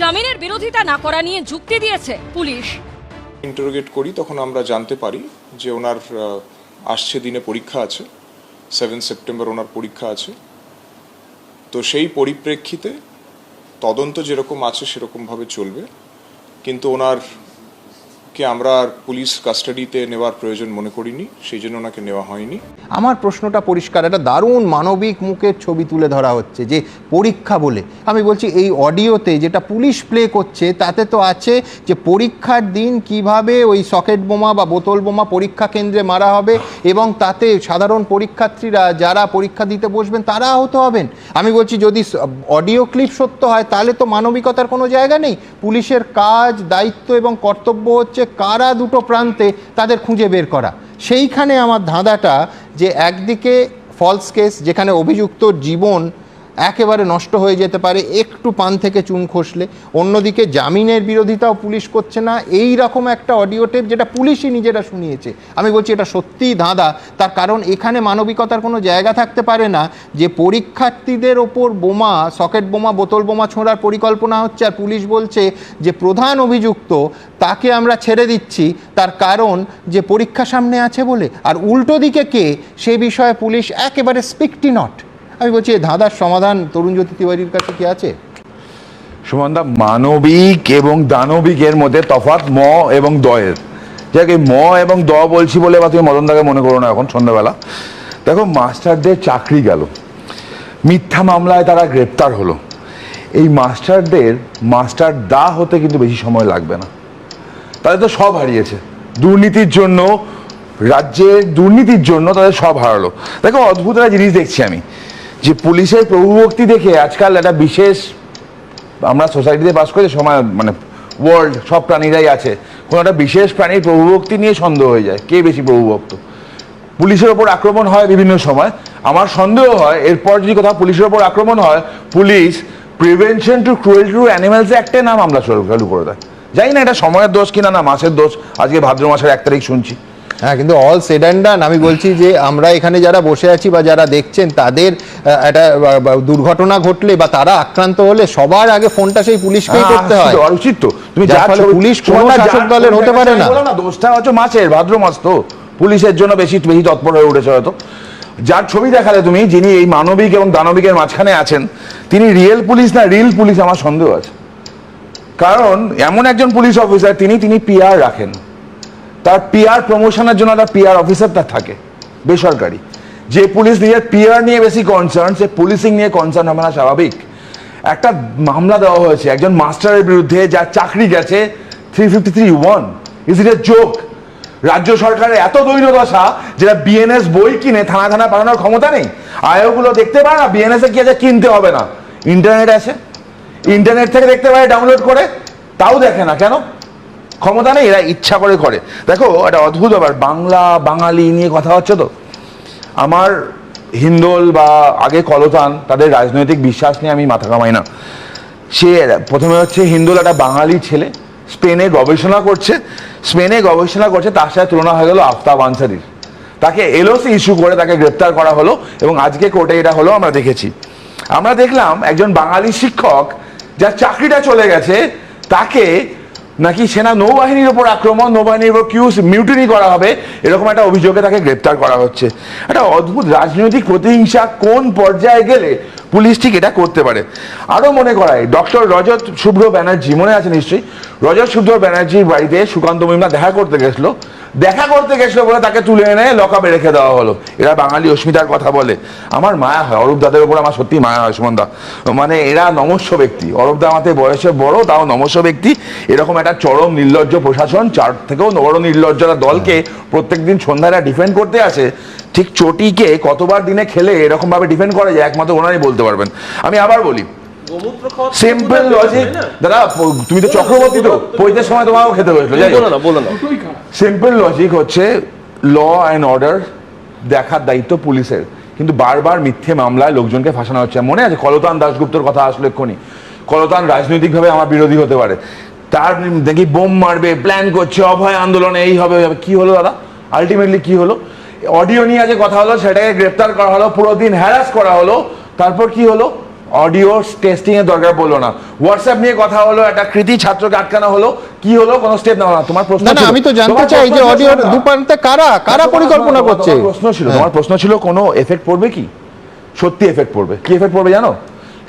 জামিনের বিরোধিতা না করা নিয়ে যুক্তি দিয়েছে পুলিশ। ইন্টারোগেট করি, তখন আমরা জানতে পারি যে ওনার আসছে দিনে পরীক্ষা আছে, সেভেন সেপ্টেম্বর ওনার পরীক্ষা আছে। তো সেই পরিপ্রেক্ষিতে তদন্ত যেরকম আছে সেরকমভাবে চলবে, কিন্তু ওনার কে আমরা আর পুলিশ কাস্টাডিতে নেওয়ার প্রয়োজন মনে করিনি, সেই জন্য ওনাকে নেওয়া হয়নি। আমার প্রশ্নটা পরিষ্কার একটা দারুণ মানবিক মুখের ছবি তুলে ধরা হচ্ছে, যে পরীক্ষা বলে। আমি বলছি এই অডিওতে যেটা পুলিশ প্লে করছে, তাতে তো আছে যে পরীক্ষার দিন কীভাবে ওই সকেট বোমা বা বোতল বোমা পরীক্ষা কেন্দ্রে মারা হবে এবং তাতে সাধারণ পরীক্ষার্থীরা যারা পরীক্ষা দিতে বসবেন, তারা আহত হবেন। আমি বলছি যদি অডিও ক্লিপ সত্য হয়, তাহলে তো মানবিকতার কোনো জায়গা নেই। পুলিশের কাজ, দায়িত্ব এবং কর্তব্য হচ্ছে কারা দুটো প্রান্তে তাদের খুঁজে বের করা। সেইখানে আমার ধাঁধাটা যে একদিকে ফলস কেস যেখানে অভিযুক্ত জীবন একেবারে নষ্ট হয়ে যেতে পারে, একটু পান থেকে চুন খসলে। অন্যদিকে জামিনের বিরোধিতাও পুলিশ করছে না। এই রকম একটা অডিও টেপ যেটা পুলিশই নিজেরা শুনিয়েছে। আমি বলছি এটা সত্যিই ধাঁধা। তার কারণ এখানে মানবিকতার কোনো জায়গা থাকতে পারে না যে পরীক্ষার্থীদের ওপর বোমা, সকেট বোমা, বোতল বোমা ছোঁড়ার পরিকল্পনা হচ্ছে। আর পুলিশ বলছে যে প্রধান অভিযুক্ত তাকে আমরা ছেড়ে দিচ্ছি। তার কারণ যে পরীক্ষা সামনে আছে বলে। আর উল্টো দিকে কে? সে বিষয়ে পুলিশ একেবারে স্পিকটি নট। আমি বলছি ধাঁধার সমাধান তরুণ জ্যোতি তিওয়ারির কাছে কি আছে? সুমনদা মানবিক এবং দানবিকের মধ্যে তফাৎ ম এবং দয়ের। যাকে ম এবং দ বলছি বলে বা তুমি মদনদাকে মনে করো না এখন, সন্ধ্যাবেলা। দেখো, মাস্টারদের চাকরি গেল। মিথ্যা মামলায় তারা গ্রেপ্তার হলো। এই মাস্টারদের, মাস্টার দা হতে কিন্তু বেশি সময় লাগবে না। তাদের তো সব হারিয়েছে। দুর্নীতির জন্য, রাজ্যের দুর্নীতির জন্য তাদের সব হারালো। দেখো অদ্ভুত একটা জিনিস দেখছি আমি। যে পুলিশের প্রভুভক্তি দেখে আজকাল একটা বিশেষ, আমরা সোসাইটিতে বাস করি সময় মানে ওয়ার্ল্ড সব প্রাণীরাই আছে, কোনো একটা বিশেষ প্রাণীর প্রভুভক্তি নিয়ে সন্দেহ হয়ে যায়, কে বেশি প্রভুভক্ত? পুলিশের ওপর আক্রমণ হয় বিভিন্ন সময়। আমার সন্দেহ হয়, এরপর যদি কোথাও পুলিশের ওপর আক্রমণ হয়, police prevention to cruel to animals অ্যাক্টে নাম আমরা চালু করে দেয়। জানি না এটা সময়ের দোষ কিনা না, মাসের দোষ, আজকে ভাদ্র মাসের এক তারিখ শুনছি। হ্যাঁ কিন্তু অল সেড অ্যান্ড ডান আমি বলছি যে আমরা এখানে যারা বসে আছি বা যারা দেখছেন তাদের একটা দুর্ঘটনা ঘটলে বা তারা আক্রান্ত হলে সবার আগে ফোনটা সেই পুলিশকেই করতে হয়। উচিত তো তুমি পুলিশ কোনো শাসক দলের হতে পারে না। বলো দোষটা হচ্ছে মাসের ভাদ্র মাস তো। পুলিশের জন্য বেশি বেশি তৎপর হয়ে উঠেছে হয়তো। যার ছবি দেখালে তুমি যিনি এই মানবিক এবং দানবিকের মাঝখানে আছেন তিনি রিয়েল পুলিশ না রিল পুলিশ আমার সন্দেহ আছে। কারণ এমন একজন পুলিশ অফিসার তিনি তিনি পিআর রাখেন। তার পিআর প্রমোশনের জন্য একটা পিআর তার থাকে, বেসরকারি। যে পুলিশ নিজের পিআর নিয়ে বেশি কনসার্ন সে পুলিশিং নিয়ে কনসার্ন হবে না, স্বাভাবিক। একটা মামলা দেওয়া হয়েছে, একজন মাস্টারের বিরুদ্ধে যার চাকরি গেছে three fifty three one is it a joke রাজ্য সরকারের এত দৈন্যদশা যেটা বিএনএস বই কিনে থানা থানা পাঠানোর ক্ষমতা নেই। আয়োগুলো দেখতে পারে না বিএনএস এ কি আছে, কিনতে হবে না। ইন্টারনেট আছে। ইন্টারনেট থেকে দেখতে পারে ডাউনলোড করে, তাও দেখে না। কেন? ক্ষমতা নেই, এরা ইচ্ছা করে করে। দেখো, একটা অদ্ভুত ব্যাপার, বাংলা, বাঙালি নিয়ে কথা হচ্ছে তো। আমার হিন্দোল বা আগে কলতান, তাদের রাজনৈতিক বিশ্বাস নিয়ে আমি মাথা কামাই না। সে প্রথমে হচ্ছে হিন্দোল একটা বাঙালি ছেলে, স্পেনে গবেষণা করছে, স্পেনে গবেষণা করছে, তার সাথে তুলনা হয়ে গেল আফতাব আনসারির। তাকে এলওসি ইস্যু করে তাকে গ্রেপ্তার করা হলো এবং আজকে কোর্টে এটা হলো আমরা দেখেছি। আমরা দেখলাম একজন বাঙালি শিক্ষক, যার চাকরিটা চলে গেছে, তাকে নাকি সেনা নৌবাহিনীর ওপর আক্রমণ, নৌবাহিনীর ওপর কিউস মিউটিনি করা হবে? এরকম একটা অভিযোগে তাকে গ্রেপ্তার করা হচ্ছে। একটা অদ্ভুত রাজনৈতিক প্রতিহিংসা কোন পর্যায়ে গেলে পুলিশ ঠিক এটা করতে পারে? আরও মনে করায় ডক্টর রজত শুভ্র ব্যানার্জি, মনে আছে নিশ্চয়ই? রজত শুভ্র ব্যানার্জির বাড়িতে সুকান্ত মহিমা দেখা করতে গেছিল। দেখা করতে গেছিল বলে তাকে তুলে এনে লকাপে রেখে দেওয়া হলো। এরা বাঙালি অস্মিতার কথা বলে। আমার মায়া হয়, অরূপ দাদের উপর আমার সত্যি মায়া হয় সুমন দা মানে এরা নমস্য ব্যক্তি। অরূপ দা আমাদের বয়সে বড়, তাও নমস্য ব্যক্তি। এরকম একটা চরম নির্লজ্জ প্রশাসন, চার থেকেও বড় নির্লজ্জরা দলকে প্রত্যেকদিন সন্ধ্যায় ডিফেন্ড করতে আসে। ঠিক চটিকে কতবার দিনে খেলে এরকমভাবে ডিফেন্ড করা যায়, একমাত্র ওনারাই বলতে পারবেন। আমি আবার বলি সিম্পল লজিক দাদা তুমি তো চক্রবর্তী তো পৈতের সময় তোমাকেও খেতে হয়েছিল যাই না বলো না। সিম্পল লজিক হচ্ছে ল অ্যান্ড অর্ডার দেখার দায়িত্ব পুলিশের। কিন্তু বারবার মিথ্যে মামলায় লোকজনকে ফাঁসানো হচ্ছে। মনে আছে কলতান দাশগুপ্তর কথা আসলো এক্ষুনি? কলতান রাজনৈতিকভাবে আমার বিরোধী হতে পারে। তার দেখি বোম মারবে প্ল্যান করছে অভয় আন্দোলনে এই হবে ওই হবে। কি হলো দাদা? আলটিমেটলি কি হলো? অডিও নিয়ে যে কথা হলো সেটাকে গ্রেপ্তার করা হলো পুরো দিন হ্যারাস করা হলো। তারপর কি হলো? অডিও টেস্টিং এর দরকার পড়ল না। হোয়াটসঅ্যাপ নিয়ে কথা হলো একটা কৃতি ছাত্রকে আটকানো হলো। কি হলো? কোনো স্টেপ নেওয়া না। তোমার প্রশ্ন না আমি তো জানতে চাই যে না। দুপান্তে কারা? কারা পরিকল্পনা করছে? প্রশ্ন ছিল। হ্যাঁ। তোমার প্রশ্ন ছিল কোনো এফেক্ট পড়বে কি? সত্যি এফেক্ট পড়বে। কি এফেক্ট পড়বে জানো?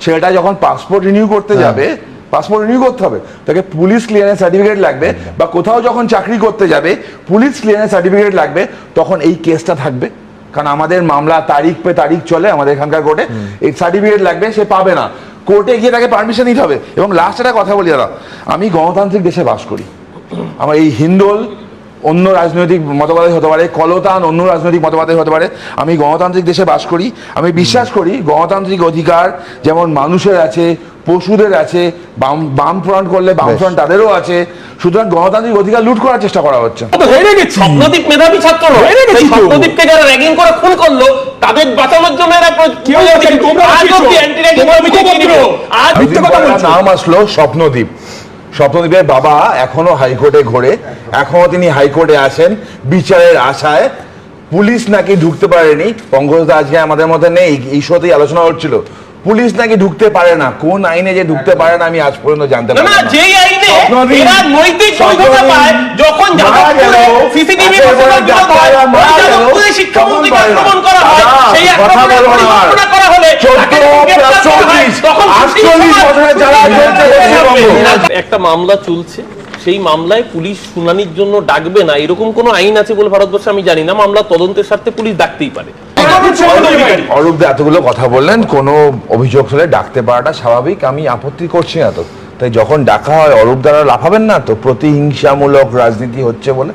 সেটা যখন পাসপোর্ট রিনিউ করতে হ্যাঁ। যাবে পাসপোর্ট রিনিউ করতে হবে। তাকে পুলিশ ক্লিয়ারেন্স সার্টিফিকেট লাগবে বা কোথাও যখন চাকরি করতে যাবে পুলিশ ক্লিয়ারেন্স সার্টিফিকেট লাগবে তখন এই কেসটা থাকবে। কারণ আমাদের মামলা তারিখ পে তারিখ চলে আমাদের এখানকার কোর্টে। এই সার্টিফিকেট লাগবে সে পাবে না। কোর্টে গিয়ে তাকে পারমিশন নিতে হবে। এবং লাস্ট একটা কথা বলি দাদা আমি গণতান্ত্রিক দেশে বাস করি। আমার এই হিন্দোল অন্য রাজনৈতিক মতবাদে হতে পারে কলতান অন্য রাজনৈতিক মতবাদে হতে পারে আমি গণতান্ত্রিক দেশে বাস করি। আমি বিশ্বাস করি গণতান্ত্রিক অধিকার যেমন মানুষের আছে পশুদের আছে বাম বাম ফ্রন্ট করলে বাম ফ্রন্ট তাদেরও আছে। সুতরাং গণতান্ত্রিক অধিকার লুট করার চেষ্টা করা হচ্ছে। হেরে গেছি। স্বপ্নদীপ মেধাবী ছাত্র হেরে গেছি স্বপ্নদীপকে যারা র্যাগিং করে খুন করল তাদের বাঁচানোর জন্য এরা কেউ তোমরা। নাম আসলো স্বপ্নদ্বীপ স্বপ্নদ্বীপের বাবা এখনও হাইকোর্টে ঘোরে। এখনও তিনি হাইকোর্টে আসেন। বিচারের আশায় পুলিশ নাকি ঢুকতে পারেনি? পঙ্কজ দা আজকে আমাদের মধ্যে নেই এই শোতেই আলোচনা হচ্ছিল। পুলিশ নাকি ঢুকতে পারে না? কোন আইনে যে ঢুকতে পারে না আমি আজ পর্যন্ত জানতে পারি না যেই আইনে এরা নৈতিক বৈধতা পায় যখন যাদবপুরে সিসিটিভি শিক্ষামন্ত্রীকে। আক্রমণ করা হয় সেই আক্রমণের। পরিকল্পনা করা হলে। একটা মামলা চলছে। সেই মামলায় পুলিশ শুনানির জন্য ডাকবে না, এরকম কোনো আইন আছে বলে ভারতবর্ষে আমি জানি না, মামলা তদন্তের স্বার্থে পুলিশ ডাকতেই পারে। অরূপ দা, এতগুলো কথা বললেন, কোনো অভিযোগ হলে ডাকতে পারাটা স্বাভাবিক, আমি আপত্তি করছি না তো। তাই যখন ডাকা হয়, অরূপ দ্বারা লাফাবেন না তো? প্রতিহিংসামূলক রাজনীতি হচ্ছে বলে